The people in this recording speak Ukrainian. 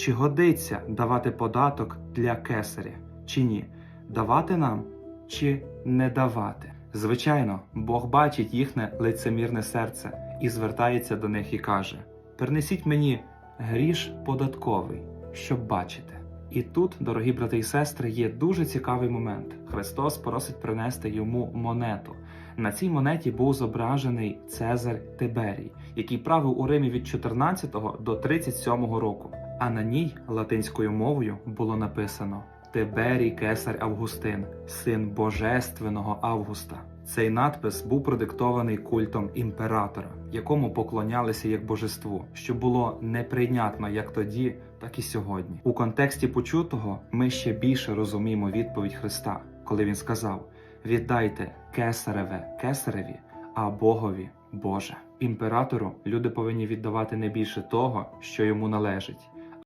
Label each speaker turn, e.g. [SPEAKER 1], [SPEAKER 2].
[SPEAKER 1] чи годиться давати податок для кесаря, чи ні, давати нам чи не давати. Звичайно, Бог бачить їхнє лицемірне серце і звертається до них і каже: Принесіть мені гріш податковий, щоб бачити. І тут, дорогі брати і сестри, є дуже цікавий момент. Христос просить принести йому монету. На цій монеті був зображений Цезар Тиберій, який правив у Римі від 14 до 37 року. А на ній латинською мовою було написано Тиберій Кесар Августин, син божественного Августа. Цей надпис був продиктований культом імператора, якому поклонялися як божеству, що було неприйнятно як тоді, так і сьогодні. У контексті почутого ми ще більше розуміємо відповідь Христа, коли він сказав: Віддайте кесареве кесареві, а Богові Боже. Імператору люди повинні віддавати не більше того, що йому належить,